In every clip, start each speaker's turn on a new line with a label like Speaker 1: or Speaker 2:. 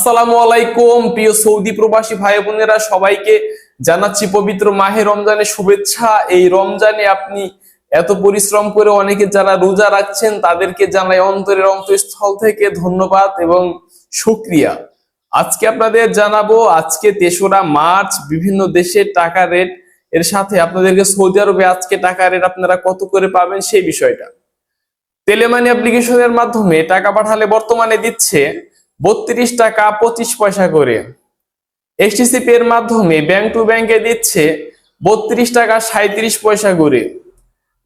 Speaker 1: আসসালামু আলাইকুম। প্রিয় সৌদি প্রবাসী ভাই বোনেরা, সবাইকে জানাচ্ছি পবিত্র মাহে রমজানের শুভেচ্ছা। এই রমজানে আপনি এত পরিশ্রম করে অনেকে যারা রোজা রাখছেন, তাদেরকে জানাই অন্তরের অন্তঃস্থল থেকে ধন্যবাদ এবং শুক্রিয়া। আজকে আপনাদের জানাব, আজকে তেসরা মার্চ, বিভিন্ন দেশের টাকা রেট। এর সাথে আপনাদেরকে সৌদি আরবে আজকে টাকা রেট আপনারা কত করে পাবেন সেই বিষয়টা। তেলেমানি অ্যাপ্লিকেশনের মাধ্যমে টাকা পাঠালে বর্তমানে দিচ্ছে বত্রিশ টাকা পঁচিশ পয়সা করে। এসটিসি এর মাধ্যমে ব্যাংক টু ব্যাংকে দিচ্ছে বত্রিশ টাকা সাঁত্রিশ পয়সা করে।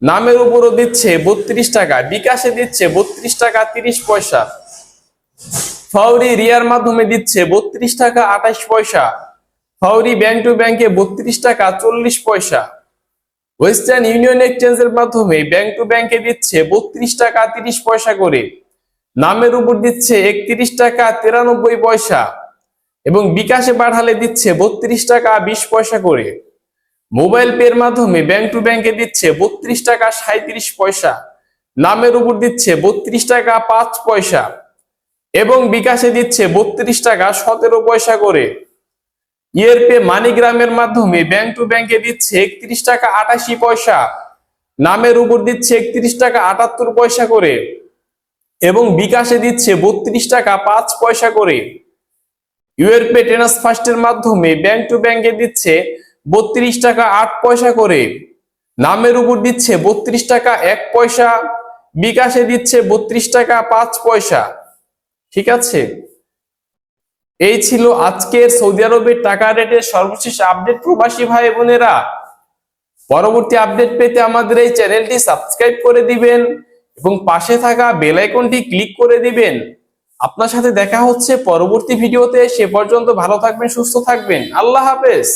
Speaker 1: নামের উপরও দিচ্ছে বত্রিশ টাকা, বিকাশে দিচ্ছে বত্রিশ টাকা তিরিশ পয়সা। ফাউরি রিয়ার মাধ্যমে দিচ্ছে বত্রিশ টাকা আঠাশ পয়সা। ফাউরি ব্যাংক টু ব্যাংকে বত্রিশ টাকা চল্লিশ পয়সা। ওয়েস্টার্ন ইউনিয়ন এক্সচেঞ্জের মাধ্যমে ব্যাংক টু ব্যাংকে দিচ্ছে বত্রিশ টাকা তিরিশ পয়সা করে। নামের উপর দিচ্ছে একত্রিশ টাকা তিরানব্বই পয়সা এবং বিকাশে পাঠালে দিচ্ছে বত্রিশ টাকা বিশ পয়সা করে। মোবাইল পে এর মাধ্যমে ব্যাংক টু ব্যাংকে দিচ্ছে বত্রিশ টাকা সাঁত্রিশ পয়সা। নামের উপর দিচ্ছে বত্রিশ টাকা পাঁচ পয়সা এবং বিকাশে দিচ্ছে বত্রিশ টাকা সতেরো পয়সা করে। ইয়ের পে মানিগ্রামের মাধ্যমে ব্যাংক টু ব্যাংকে দিচ্ছে একত্রিশ টাকা আটাশি পয়সা। নামের উপর দিচ্ছে একত্রিশ টাকা আটাত্তর পয়সা করে। এবং বিকাশে দিচ্ছে বত্রিশ টাকা, পাঁচ পয়সা করে। ইউএর পে ট্রান্সফার্স্টের মাধ্যমে ব্যাংক টু ব্যাংকে দিচ্ছে বত্রিশ টাকা, আট পয়সা করে। নামের উপর দিচ্ছে বত্রিশ টাকা, এক পয়সা। বিকাশে দিচ্ছে বত্রিশ টাকা, পাঁচ পয়সা। ঠিক আছে? এই ছিল আজকের সৌদি আরবের টাকা রেটের সর্বশেষ আপডেট, প্রবাসী ভাই বোনেরা। পরবর্তী আপডেট পেতে আমাদের এই চ্যানেলটি সাবস্ক্রাইব করে দিবেন। এবং পাশে থাকা বেল আইকনটি ক্লিক করে দিবেন। আপনার সাথে দেখা হচ্ছে পরবর্তী ভিডিওতে সে পর্যন্ত ভালো থাকবেন, সুস্থ থাকবেন। আল্লাহ হাফেজ।